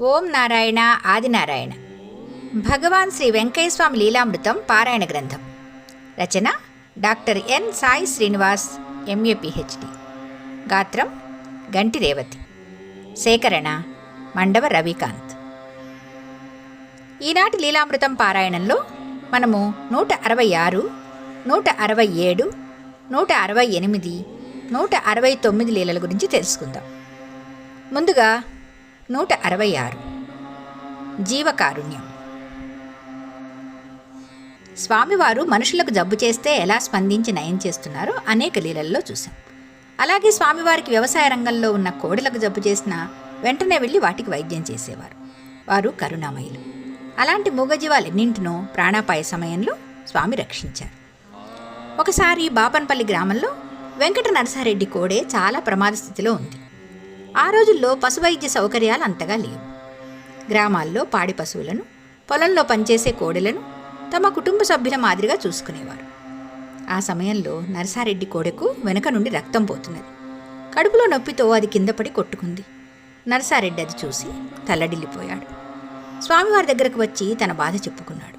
ఓం నారాయణ ఆదినారాయణ భగవాన్ శ్రీ వెంకయ్యస్వామి లీలామృతం పారాయణ గ్రంథం. రచన doctor N Sai Srinivas MA PhD. గాత్రం గంటి రేవతి. సేకరణ మండవ రవికాంత్. ఈనాటి లీలామృతం పారాయణంలో మనము నూట అరవై ఆరు నూట అరవై ఏడు నూట అరవై ఎనిమిది నూట అరవై తొమ్మిది లీలల గురించి తెలుసుకుందాం. ముందుగా నూట అరవై ఆరు. జీవకారుణ్యం. స్వామివారు మనుషులకు జబ్బు చేస్తే ఎలా స్పందించి నయం చేస్తున్నారో అనేక లీలల్లో చూశాం. అలాగే స్వామివారికి వ్యవసాయ రంగంలో ఉన్న కోడలకు జబ్బు చేసినా వెంటనే వెళ్ళి వాటికి వైద్యం చేసేవారు. వారు కరుణామయులు. అలాంటి మూగజీవాలెన్నింటినో ప్రాణాపాయ సమయంలో స్వామి రక్షించారు. ఒకసారి బాపన్పల్లి గ్రామంలో వెంకట నరసారెడ్డి కోడే చాలా ప్రమాద స్థితిలో ఉంది. ఆ రోజుల్లో పశువైద్య సౌకర్యాలు అంతగా లేవు. గ్రామాల్లో పాడి పశువులను పొలంలో పనిచేసే కోడెలను తమ కుటుంబ సభ్యుల మాదిరిగా చూసుకునేవారు. ఆ సమయంలో నరసారెడ్డి కోడెకు వెనక నుండి రక్తం పోతున్నది. కడుపులో నొప్పితో అది కింద పడి కొట్టుకుంది. నరసారెడ్డి అది చూసి తల్లడిల్లిపోయాడు. స్వామివారి దగ్గరకు వచ్చి తన బాధ చెప్పుకున్నాడు.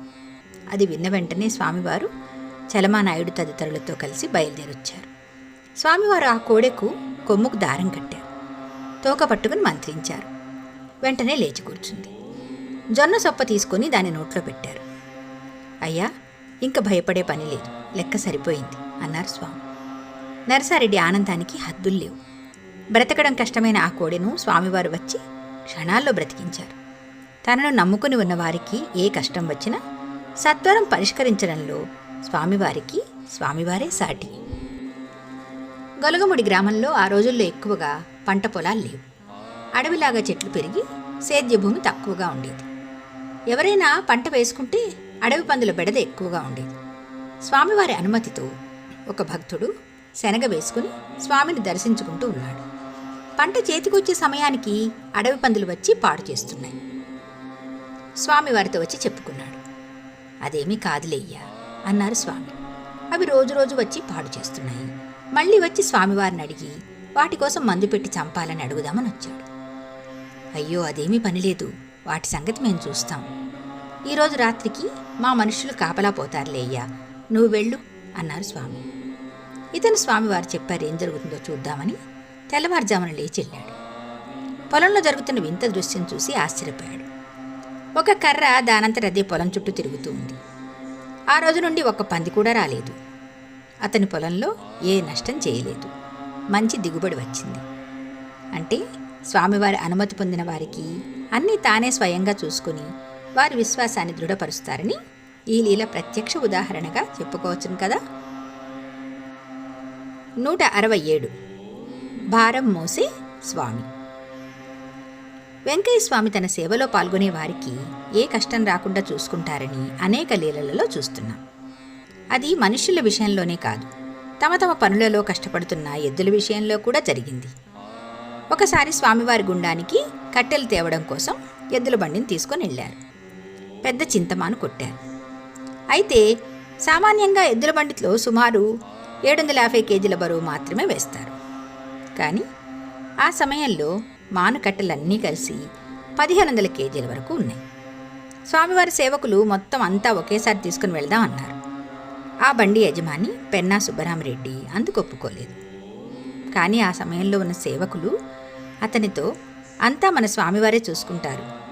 అది విన్న వెంటనే స్వామివారు చలమానాయుడు తదితరులతో కలిసి బయలుదేరొచ్చారు. స్వామివారు ఆ కోడెకు కొమ్ముకు దారం కట్టారు. తోక పట్టుకుని మంత్రించారు. వెంటనే లేచి కూర్చుంది. జొన్న సొప్ప తీసుకొని దాని నోట్లో పెట్టారు. అయ్యా ఇంక భయపడే పని లేదు. లెక్క సరిపోయింది అన్నారు స్వామి. నరసారెడ్డి ఆనందానికి హద్దులు లేవు. బ్రతకడం కష్టమైన ఆ కోడెను స్వామివారు వచ్చి క్షణాల్లో బ్రతికించారు. తనను నమ్ముకుని ఉన్నవారికి ఏ కష్టం వచ్చినా సత్వరం పరిష్కరించడంలో స్వామివారికి స్వామివారే సాటి. గొలగముడి గ్రామంలో ఆ రోజుల్లో ఎక్కువగా పంట పొలాలు లేవు. అడవిలాగా చెట్లు పెరిగి సేద్య భూమి తక్కువగా ఉండేది. ఎవరైనా పంట వేసుకుంటే అడవి పందుల బెడద ఎక్కువగా ఉండేది. స్వామివారి అనుమతితో ఒక భక్తుడు శనగ వేసుకుని స్వామిని దర్శించుకుంటూ ఉన్నాడు. పంట చేతికొచ్చే సమయానికి అడవి పందులు వచ్చి పాడు చేస్తున్నాయి. స్వామివారితో వచ్చి చెప్పుకున్నాడు. అదేమీ కాదులేయ్యా అన్నారు స్వామి. అవి రోజు రోజు వచ్చి పాడు చేస్తున్నాయి. మళ్ళీ వచ్చి స్వామివారిని అడిగి వాటి కోసం మందు పెట్టి చంపాలని అడుగుదామని వచ్చాడు. అయ్యో అదేమీ పనిలేదు వాటి సంగతి మేము చూస్తాం. ఈరోజు రాత్రికి మా మనుషులు కాపలా పోతారులే అయ్యా. నువ్వు వెళ్ళు అన్నారు స్వామి. ఇతను స్వామివారు చెప్పారు ఏం జరుగుతుందో చూద్దామని తెల్లవారుజామున లేచి వెళ్ళాడు. పొలంలో జరుగుతున్న వింత దృశ్యం చూసి ఆశ్చర్యపోయాడు. ఒక కర్ర దానంతట అదే పొలం చుట్టూ తిరుగుతూ ఉంది. ఆ రోజు నుండి ఒక పంది కూడా రాలేదు. అతని పొలంలో ఏ నష్టం చేయలేదు. మంచి దిగుబడి వచ్చింది. అంటే స్వామివారి అనుమతి పొందిన వారికి అన్నీ తానే స్వయంగా చూసుకుని వారి విశ్వాసాన్ని దృఢపరుస్తారని ఈ లీల ప్రత్యక్ష ఉదాహరణగా చెప్పుకోవచ్చును కదా. నూట అరవై ఏడు. భారం మోసే స్వామి. వెంకయ్య స్వామి తన సేవలో పాల్గొనే వారికి ఏ కష్టం రాకుండా చూసుకుంటారని అనేక లీలలలో చూస్తున్నాం. అది మనుషుల విషయంలోనే కాదు. తమ తమ పనులలో కష్టపడుతున్న ఎద్దుల విషయంలో కూడా జరిగింది. ఒకసారి స్వామివారి గుండానికి కట్టెలు తేవడం కోసం ఎద్దుల బండిని తీసుకొని వెళ్ళారు. పెద్ద చింతమాను కొట్టారు. అయితే సామాన్యంగా ఎద్దుల బండిలో సుమారు ఏడు వందల యాభై కేజీల బరువు మాత్రమే వేస్తారు. కానీ ఆ సమయంలో మాను కట్టెలన్నీ కలిసి పదిహేను వందల కేజీల వరకు ఉన్నాయి. స్వామివారి సేవకులు మొత్తం అంతా ఒకేసారి తీసుకుని వెళ్దాం అన్నారు. ఆ బండి యజమాని పెన్నా సుబ్బరామరెడ్డి అందుకు ఒప్పుకోలేదు కానీ ఆ సమయంలో ఉన్న సేవకులు అతనితో అంతా మన స్వామివారే చూసుకుంటారు.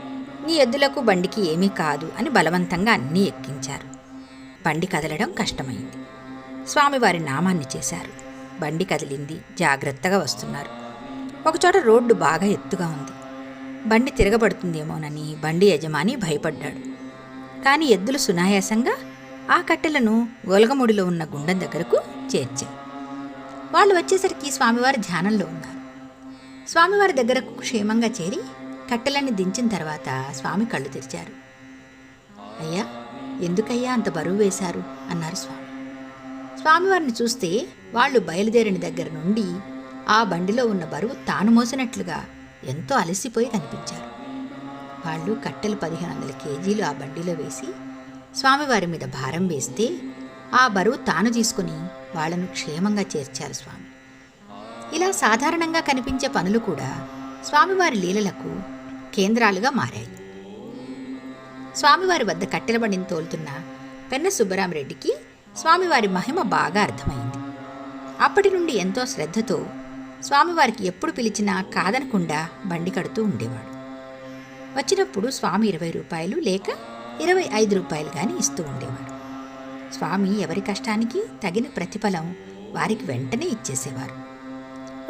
నీ ఎద్దులకు బండికి ఏమీ కాదు అని బలవంతంగా అన్నీ ఎక్కించారు. బండి కదలడం కష్టమైంది. స్వామివారి నామాన్ని చేశారు. బండి కదిలింది. జాగ్రత్తగా వస్తున్నారు. ఒకచోట రోడ్డు బాగా ఎత్తుగా ఉంది. బండి తిరగబడుతుందేమోనని బండి యజమాని భయపడ్డాడు. కానీ ఎద్దులు సునాయాసంగా ఆ కట్టెలను గొలగముడిలో ఉన్న గుండం దగ్గరకు చేర్చాయి వాళ్ళు వచ్చేసరికి స్వామివారి ధ్యానంలో ఉన్నారు. స్వామివారి దగ్గరకు క్షేమంగా చేరి కట్టెలన్నీ దించిన తర్వాత స్వామి కళ్ళు తెరిచారు. అయ్యా ఎందుకయ్యా అంత బరువు వేశారు? అన్నారు స్వామి. స్వామివారిని చూస్తే వాళ్ళు బయలుదేరిన దగ్గర నుండి ఆ బండిలో ఉన్న బరువు తాను మోసినట్లుగా ఎంతో అలసిపోయి కనిపించారు. వాళ్ళు కట్టెలు పదిహేను వందల కేజీలు ఆ బండిలో వేసి స్వామివారి మీద భారం వేస్తే ఆ బరువు తాను తీసుకుని వాళ్ళను క్షేమంగా చేర్చారు స్వామి. ఇలా సాధారణంగా కనిపించే పనులు కూడా స్వామివారి లీలలకు కేంద్రాలుగా మారాయి. స్వామివారి వద్ద కట్టెలబడిని తోలుతున్న పెన్న సుబ్బరామరెడ్డికి స్వామివారి మహిమ బాగా అర్థమైంది. అప్పటి నుండి ఎంతో శ్రద్ధతో స్వామివారికి ఎప్పుడు పిలిచినా కాదనకుండా బండి కడుతూ ఉండేవాడు. వచ్చినప్పుడు స్వామి ఇరవై రూపాయలు లేక ఇరవై ఐదు రూపాయలు కానీ ఇస్తూ ఉండేవాడు. స్వామి ఎవరి కష్టానికి తగిన ప్రతిఫలం వారికి వెంటనే ఇచ్చేసేవారు.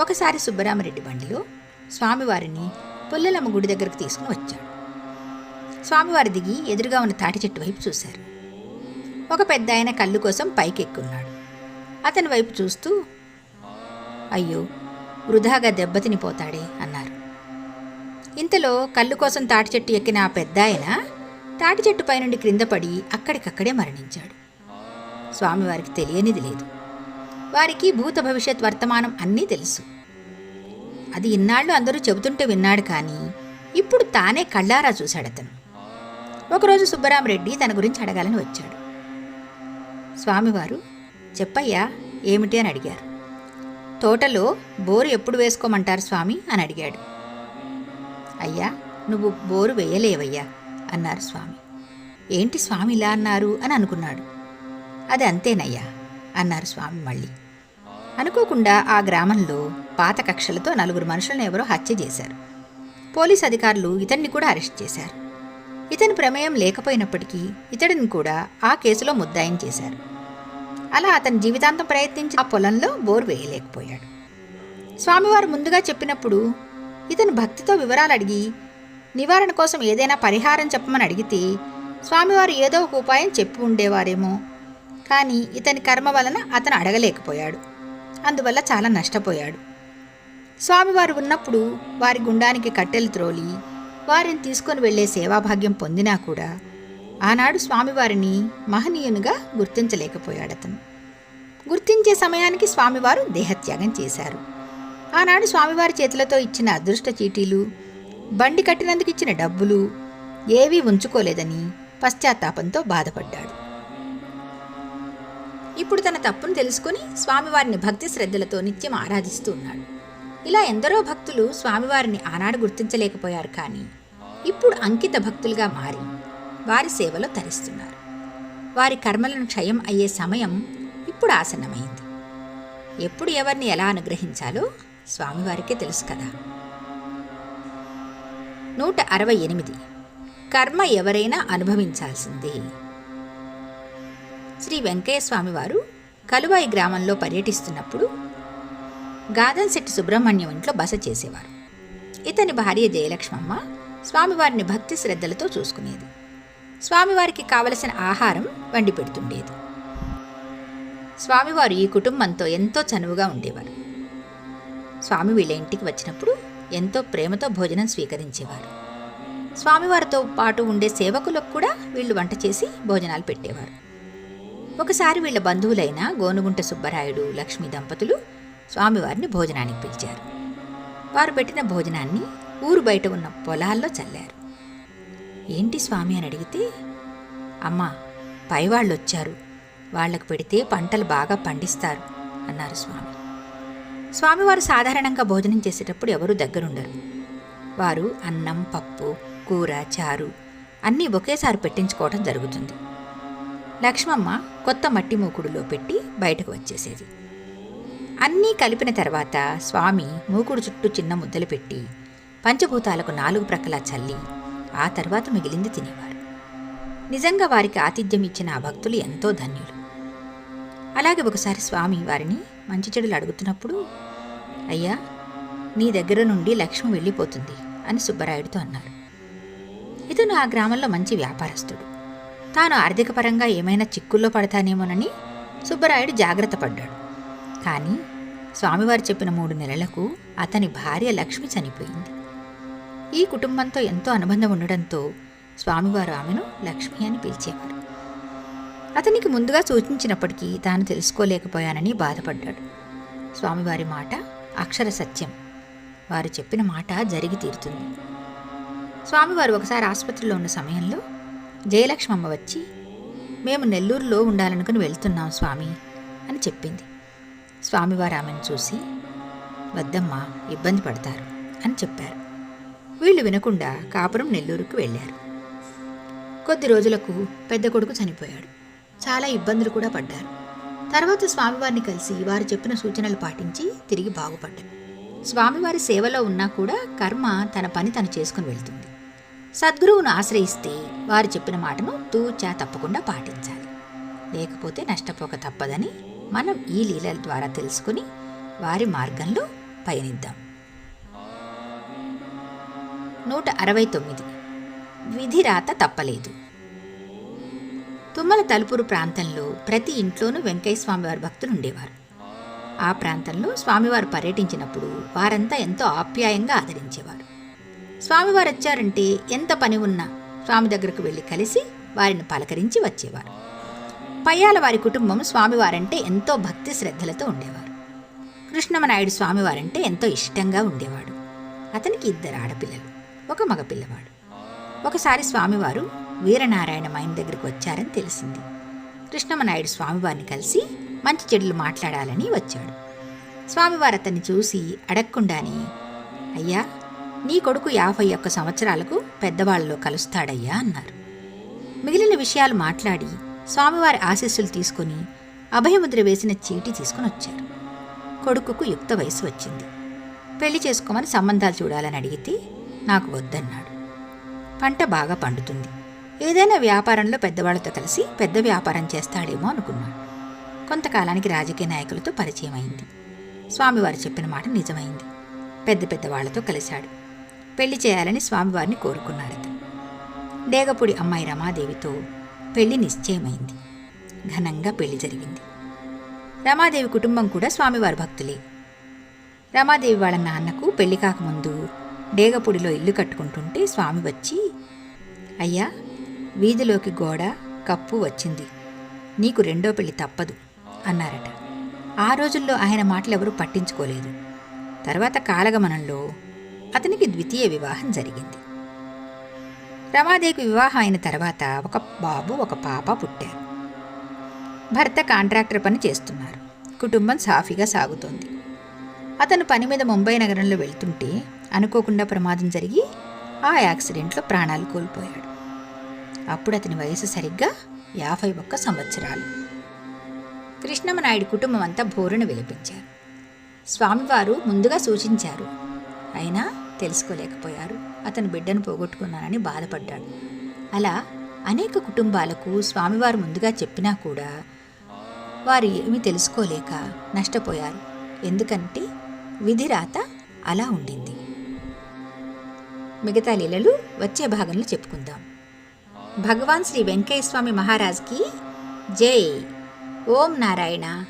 ఒకసారి సుబ్బరామరెడ్డి బండిలో స్వామివారిని పుల్లలమ్మ గుడి దగ్గరకు తీసుకుని వచ్చాడు. స్వామివారి దిగి ఎదురుగా ఉన్న తాటి చెట్టు వైపు చూశారు. ఒక పెద్ద ఆయన కళ్ళు కోసం పైకెక్కున్నాడు. అతని వైపు చూస్తూ అయ్యో వృధాగా దెబ్బతినిపోతాడే అన్నారు. ఇంతలో కళ్ళు కోసం తాటి చెట్టు ఎక్కిన ఆ పెద్ద ఆయన తాటి చెట్టు పైనుండి క్రింద పడి అక్కడికక్కడే మరణించాడు. స్వామివారికి తెలియనిది లేదు. వారికి భూత భవిష్యత్ వర్తమానం అన్నీ తెలుసు. అది ఇన్నాళ్ళు అందరూ చెబుతుంటే విన్నాడు కానీ ఇప్పుడు తానే కళ్ళారా చూశాడు అతను ఒకరోజు సుబ్బరామరెడ్డి తన గురించి అడగాలని వచ్చాడు. స్వామివారు చెప్పయ్యా ఏమిటి? అని అడిగారు. తోటలో బోరు ఎప్పుడు వేసుకోమంటారు స్వామి? అని అడిగాడు. అయ్యా నువ్వు బోరు వేయలేవయ్యా. అన్నారు స్వామి. ఏంటి స్వామి ఇలా అన్నారు అని అనుకున్నాడు. అది అంతేనయ్యా అన్నారు స్వామి మళ్ళీ. అనుకోకుండా ఆ గ్రామంలో పాత కక్షలతో నలుగురు మనుషులను ఎవరో హత్య చేశారు. పోలీస్ అధికారులు ఇతన్ని కూడా అరెస్ట్ చేశారు. ఇతని ప్రమేయం లేకపోయినప్పటికీ ఇతడిని కూడా ఆ కేసులో ముద్దాయం చేశారు. అలా అతని జీవితాంతం ప్రయత్నించి ఆ పొలంలో బోర్ వేయలేకపోయాడు. స్వామివారు ముందుగా చెప్పినప్పుడు ఇతను భక్తితో వివరాలు అడిగి నివారణ కోసం ఏదైనా పరిహారం చెప్పమని అడిగితే స్వామివారు ఏదో ఒక ఉపాయం చెప్పి ఉండేవారేమో. కానీ ఇతని కర్మ వలన అతను అడగలేకపోయాడు. అందువల్ల చాలా నష్టపోయాడు. స్వామివారు ఉన్నప్పుడు వారి గుండానికి కట్టెలు త్రోలి వారిని తీసుకొని వెళ్ళే సేవాభాగ్యం పొందినా కూడా ఆనాడు స్వామివారిని మహనీయునిగా గుర్తించలేకపోయాడు అతను గుర్తించే సమయానికి స్వామివారు దేహత్యాగం చేశారు. ఆనాడు స్వామివారి చేతులతో ఇచ్చిన అదృష్ట చీటీలు బండి కట్టినందుకు ఇచ్చిన డబ్బులు ఏవీ ఉంచుకోలేదని పశ్చాత్తాపంతో బాధపడ్డాడు. ఇప్పుడు తన తప్పును తెలుసుకుని స్వామివారిని భక్తి శ్రద్ధలతో నిత్యం ఆరాధిస్తూ ఉన్నాడు. ఇలా ఎందరో భక్తులు స్వామివారిని ఆనాడు గుర్తించలేకపోయారు కానీ ఇప్పుడు అంకిత భక్తులుగా మారి వారి సేవలో తరిస్తున్నారు. వారి కర్మలను క్షయం అయ్యే సమయం ఇప్పుడు ఆసన్నమైంది. ఎప్పుడు ఎవరిని ఎలా అనుగ్రహించాలో స్వామివారికే తెలుసు కదా. నూట అరవై ఎనిమిది. కర్మ ఎవరైనా అనుభవించాల్సిందే. శ్రీ వెంకయ్య స్వామివారు కలువాయి గ్రామంలో పర్యటిస్తున్నప్పుడు గాదన్శెట్టి సుబ్రహ్మణ్యం ఇంట్లో బస చేసేవారు. ఇతని భార్య జయలక్ష్మమ్మ స్వామివారిని భక్తి శ్రద్ధలతో చూసుకునేది. స్వామివారికి కావలసిన ఆహారం వండి పెడుతుండేది. స్వామివారు ఈ కుటుంబంతో ఎంతో చనువుగా ఉండేవారు. స్వామి వీళ్ళ ఇంటికి వచ్చినప్పుడు ఎంతో ప్రేమతో భోజనం స్వీకరించేవారు స్వామివారితో పాటు ఉండే సేవకులకు కూడా వీళ్ళు వంట చేసి భోజనాలు పెట్టేవారు. ఒకసారి వీళ్ళ బంధువులైన గోనుగుంట సుబ్బరాయుడు లక్ష్మీ దంపతులు స్వామివారిని భోజనానికి పిలిచారు. వారు పెట్టిన భోజనాన్ని ఊరు బయట ఉన్న పొలాల్లో చల్లారు. ఏంటి స్వామి అని అడిగితే అమ్మా పైవాళ్ళు వచ్చారు వాళ్ళకు పెడితే పంటలు బాగా పండిస్తారు అన్నారు స్వామి. స్వామివారు సాధారణంగా భోజనం చేసేటప్పుడు ఎవరూ దగ్గరుండరు. వారు అన్నం పప్పు కూర చారు అన్నీ ఒకేసారి పెట్టించుకోవడం జరుగుతుంది. లక్ష్మమ్మ కొత్త మట్టి మూకుడులో పెట్టి బయటకు వచ్చేసేది. అన్నీ కలిపిన తర్వాత స్వామి మూకుడు చుట్టూ చిన్న ముద్దలు పెట్టి పంచభూతాలకు నాలుగు ప్రక్కలా చల్లి ఆ తర్వాత మిగిలింది తినేవారు. నిజంగా వారికి ఆతిథ్యం ఇచ్చిన ఆ భక్తులు ఎంతో ధన్యులు. అలాగే ఒకసారి స్వామి వారిని మంచి చెడులు అడుగుతున్నప్పుడు అయ్యా నీ దగ్గర నుండి లక్ష్మి వెళ్ళిపోతుంది అని సుబ్బరాయుడితో అన్నారు. ఇతను ఆ గ్రామంలో మంచి వ్యాపారస్తుడు. తాను ఆర్థికపరంగా ఏమైనా చిక్కుల్లో పడతానేమోనని సుబ్బరాయుడు జాగ్రత్త పడ్డాడు. కానీ స్వామివారు చెప్పిన మూడు నెలలకు అతని భార్య లక్ష్మి చనిపోయింది. ఈ కుటుంబంతో ఎంతో అనుబంధం ఉండడంతో స్వామివారు ఆమెను లక్ష్మి అని పిలిచేవారు. అతనికి ముందుగా సూచించినప్పటికీ తాను తెలుసుకోలేకపోయానని బాధపడ్డాడు. స్వామివారి మాట అక్షర సత్యం. వారు చెప్పిన మాట జరిగి తీరుతుంది. స్వామివారు ఒకసారి ఆసుపత్రిలో ఉన్న సమయంలో జయలక్ష్మమ్మ వచ్చి మేము నెల్లూరులో ఉండాలనుకుని వెళ్తున్నాం స్వామి అని చెప్పింది. స్వామివారు ఆమెను చూసి వద్దమ్మా ఇబ్బంది పడతారు అని చెప్పారు. వీళ్ళు వినకుండా కాపురం నెల్లూరుకు వెళ్ళారు. కొద్ది రోజులకు పెద్ద కొడుకు చనిపోయాడు. చాలా ఇబ్బందులు కూడా పడ్డారు. తర్వాత స్వామివారిని కలిసి వారు చెప్పిన సూచనలు పాటించి తిరిగి బాగుపడ్డాను స్వామివారి సేవలో ఉన్నా కూడా కర్మ తన పని తను చేసుకుని వెళ్తుంది. సద్గురువును ఆశ్రయిస్తే వారు చెప్పిన మాటను తూచా తప్పకుండా పాటించాలి. లేకపోతే నష్టపోక తప్పదని మనం ఈ లీలల ద్వారా తెలుసుకుని వారి మార్గంలో పయనిద్దాం. నూట అరవై తొమ్మిది. విధిరాత తప్పలేదు. తుమ్మల తలుపురు ప్రాంతంలో ప్రతి ఇంట్లోనూ వెంకయ్య స్వామివారి భక్తులు ఉండేవారు. ఆ ప్రాంతంలో స్వామివారు పర్యటించినప్పుడు వారంతా ఎంతో ఆప్యాయంగా ఆదరించేవారు. స్వామివారు వచ్చారంటే ఎంత పని ఉన్నా స్వామి దగ్గరకు వెళ్ళి కలిసి వారిని పలకరించి వచ్చేవారు. పయ్యాల వారి కుటుంబం స్వామివారంటే ఎంతో భక్తి శ్రద్ధలతో ఉండేవారు. కృష్ణమనాయుడు స్వామివారంటే ఎంతో ఇష్టంగా ఉండేవాడు. అతనికి ఇద్దరు ఆడపిల్లలు ఒక మగపిల్లవాడు. ఒకసారి స్వామివారు వీరనారాయణ మైన్ దగ్గరికి వచ్చారని తెలిసింది. కృష్ణమనాయుడు స్వామివారిని కలిసి మంచి చెడులు మాట్లాడాలని వచ్చాడు. స్వామివారు అతన్ని చూసి అడగకుండానే అయ్యా నీ కొడుకు యాభై ఒక్క సంవత్సరాలకు పెద్దవాళ్ళలో కలుస్తాడయ్యా అన్నారు. మిగిలిన విషయాలు మాట్లాడి స్వామివారి ఆశీస్సులు తీసుకుని అభయముద్ర వేసిన చీటి తీసుకుని వచ్చారు. కొడుకుకు యుక్త వయసు వచ్చింది. పెళ్ళి చేసుకోమని సంబంధాలు చూడాలని అడిగితే నాకు వద్దన్నాడు. పంట బాగా పండుతుంది. ఏదైనా వ్యాపారంలో పెద్దవాళ్ళతో కలిసి పెద్ద వ్యాపారం చేస్తాడేమో అనుకున్నాడు. కొంతకాలానికి రాజకీయ నాయకులతో పరిచయం అయింది స్వామివారు చెప్పిన మాట నిజమైంది. పెద్ద పెద్ద వాళ్ళతో కలిశాడు. పెళ్ళి చేయాలని స్వామివారిని కోరుకున్నాడు డేగపూడి అమ్మాయి రమాదేవితో పెళ్ళి నిశ్చయమైంది. ఘనంగా పెళ్ళి జరిగింది. రమాదేవి కుటుంబం కూడా స్వామివారి భక్తులే. రమాదేవి వాళ్ళ నాన్నకు పెళ్ళి కాకముందు డేగపూడిలో ఇల్లు కట్టుకుంటుంటే స్వామి వచ్చి అయ్యా వీధిలోకి గోడ కప్పు వచ్చింది. నీకు రెండో పెళ్ళి తప్పదు అన్నారట. ఆ రోజుల్లో ఆయన మాటలు ఎవరూ పట్టించుకోలేదు. తర్వాత కాలగమనంలో అతనికి ద్వితీయ వివాహం జరిగింది. రమాదేవికి వివాహం అయిన తర్వాత ఒక బాబు ఒక పాప పుట్టారు. భర్త కాంట్రాక్టర్ పని చేస్తున్నారు. కుటుంబం సాఫీగా సాగుతోంది. అతను పని మీద ముంబై నగరంలో వెళ్తుంటే అనుకోకుండా ప్రమాదం జరిగి ఆ యాక్సిడెంట్లో ప్రాణాలు కోల్పోయాడు. అప్పుడు అతని వయసు సరిగ్గా యాభై ఒక్క సంవత్సరాలు. కృష్ణమనాయుడు కుటుంబం అంతా బోరును విలపించారు. స్వామివారు ముందుగా సూచించారు. అయినా తెలుసుకోలేకపోయారు. అతను బిడ్డను పోగొట్టుకున్నానని బాధపడ్డాడు. అలా అనేక కుటుంబాలకు స్వామివారు ముందుగా చెప్పినా కూడా వారు ఏమీ తెలుసుకోలేక నష్టపోయారు. ఎందుకంటే విధిరాత అలా ఉండింది. మిగతా లీలలు వచ్చే భాగంలో చెప్పుకుందాం. భగవాన్ శ్రీ వెంకయ్య స్వామి మహారాజ్కి జై. ఓం నారాయణ.